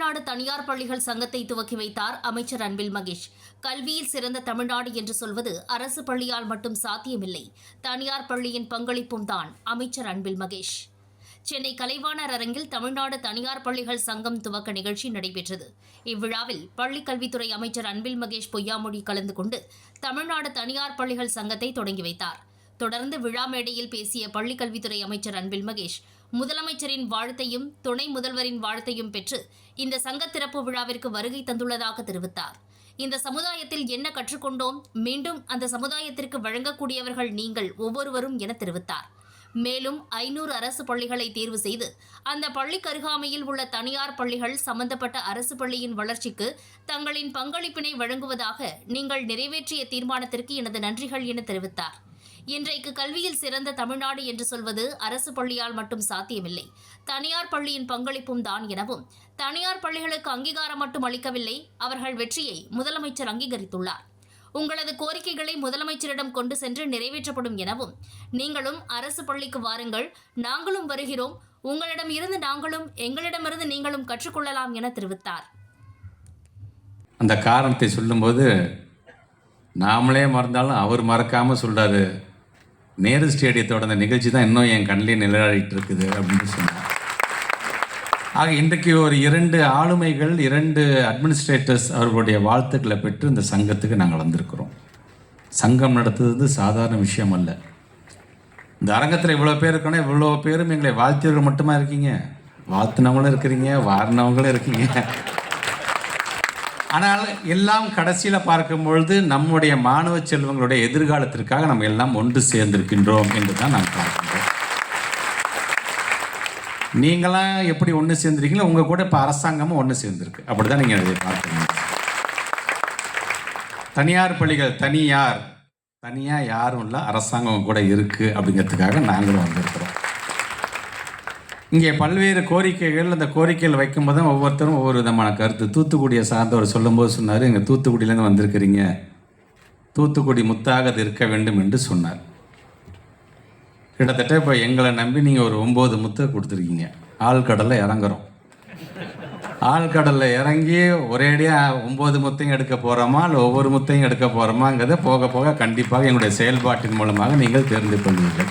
தனியார் பள்ளிகள் சங்கத்தை துவக்கி வைத்தார் அமைச்சர் அன்பில் மகேஷ். கல்வியில் சிறந்த தமிழ்நாடு என்று சொல்வது அரசு பள்ளியால் மட்டும் சாத்தியமில்லை. தனியார் பள்ளியின் பங்களிப்பும் தான் அமைச்சர் அன்பில் மகேஷ். சென்னை கலைவாணர் அரங்கில் தமிழ்நாடு தனியார் பள்ளிகள் சங்கம் துவக்க நிகழ்ச்சி நடைபெற்றது. இவ்விழாவில் பள்ளிக் கல்வித்துறை அமைச்சர் அன்பில் மகேஷ் பொய்யாமொழி கலந்து கொண்டு தமிழ்நாடு தனியார் பள்ளிகள் சங்கத்தை தொடங்கி வைத்தார். தொடர்ந்து விழா மேடையில் பேசிய பள்ளிக்கல்வித்துறை அமைச்சர் அன்பில் மகேஷ் முதலமைச்சரின் வாழ்த்தையும் துணை முதல்வரின் வாழ்த்தையும் பெற்று இந்த சங்க திறப்பு விழாவிற்கு வருகை தந்துள்ளதாக தெரிவித்தார். இந்த சமுதாயத்தில் என்ன கற்றுக்கொண்டோம்? மீண்டும் அந்த சமுதாயத்திற்கு வழங்கக்கூடியவர்கள் நீங்கள் ஒவ்வொருவரும் என தெரிவித்தார். மேலும் ஐநூறு அரசு பள்ளிகளை தேர்வு செய்து அந்த பள்ளிக்கு அருகாமையில் உள்ள தனியார் பள்ளிகள் சம்பந்தப்பட்ட அரசு பள்ளியின் வளர்ச்சிக்கு தங்களின் பங்களிப்பினை வழங்குவதாக நீங்கள் நிறைவேற்றிய தீர்மானத்திற்கு எனது நன்றிகள் என தெரிவித்தார். இன்றைக்கு கல்வியில் சிறந்த தமிழ்நாடு என்று சொல்வது அரசு பள்ளியால் மட்டும் சாத்தியமில்லை. தனியார் பள்ளியின் பங்களிப்பும் தான் எனவும் தனியார் பள்ளிகளுக்கு அங்கீகாரம் மட்டும் அளிக்கவில்லை அவர்கள் வெற்றியை முதலமைச்சர் அங்கீகரித்துள்ளார். உங்களது கோரிக்கைகளை முதலமைச்சரிடம் கொண்டு சென்று நிறைவேற்றப்படும் எனவும் நீங்களும் அரசு பள்ளிக்கு வாருங்கள் நாங்களும் வருகிறோம் உங்களிடம் இருந்து நாங்களும் எங்களிடமிருந்து நீங்களும் கற்றுக்கொள்ளலாம் என தெரிவித்தார். அந்த காரணத்தை சொல்லும்போது நாமளே மறந்தாலும் அவர் மறக்காமல் சொல்றாரு. நேரு ஸ்டேடியத்தோட அந்த நிகழ்ச்சி தான் இன்னும் என் கண்ணிலே நிழலாடிட்டு இருக்குது அப்படின்னு சொன்னார். ஆக இன்றைக்கு ஒரு இரண்டு ஆளுமைகள் இரண்டு அட்மினிஸ்ட்ரேட்டர்ஸ் அவர்களுடைய வாழ்த்துக்களை பெற்று இந்த சங்கத்துக்கு நாங்கள் வந்திருக்கிறோம். சங்கம் நடத்துவது சாதாரண விஷயம் அல்ல. இந்த அரங்கத்தில் இவ்வளோ பேர் இருக்கணும் இவ்வளோ பேரும் எங்களை வாழ்த்தியவர்கள் மட்டுமா இருக்கீங்க? வாழ்த்துனவங்களும் இருக்கிறீங்க வாரினவங்களும் இருக்கீங்க. ஆனால் எல்லாம் கடைசியில் பார்க்கும் பொழுது நம்முடைய மாணவ செல்வங்களுடைய எதிர்காலத்திற்காக நம்ம எல்லாம் ஒன்று சேர்ந்திருக்கின்றோம் என்று தான் நான் பார்க்கின்றோம் நீங்களாம் எப்படி ஒன்று சேர்ந்துருக்கீங்களோ உங்கள் கூட இப்போ அரசாங்கமும் ஒன்று சேர்ந்துருக்கு. அப்படி தான் நீங்கள் அதை பார்க்கணும். தனியார் பள்ளிகள் தனியார் தனியாக யாரும் இல்லை அரசாங்கம் கூட இருக்குது அப்படிங்கிறதுக்காக நாங்களும் வந்திருக்கோம் இங்கே பல்வேறு கோரிக்கைகள் அந்த கோரிக்கைகள் வைக்கும்போது தான் ஒவ்வொருத்தரும் ஒவ்வொரு விதமான கருத்து. தூத்துக்குடியை சார்ந்தவர் சொல்லும்போது சொன்னார் எங்கள் தூத்துக்குடியிலேருந்து வந்திருக்கிறீங்க. தூத்துக்குடி முத்தாக அது இருக்க வேண்டும் என்று சொன்னார். கிட்டத்தட்ட இப்போ எங்களை நம்பி நீங்கள் ஒரு ஒம்பது முத்தை கொடுத்துருக்கீங்க. ஆழ்கடலில் இறங்குறோம். ஆழ்கடலில் இறங்கி ஒரேடியாக ஒம்பது முத்தையும் எடுக்க போகிறோமா இல்லை ஒவ்வொரு முத்தையும் எடுக்க போகிறோமாங்கிறத போக போக கண்டிப்பாக எங்களுடைய செயல்பாட்டின் மூலமாக நீங்கள் தெரிந்து கொள்வீர்கள்.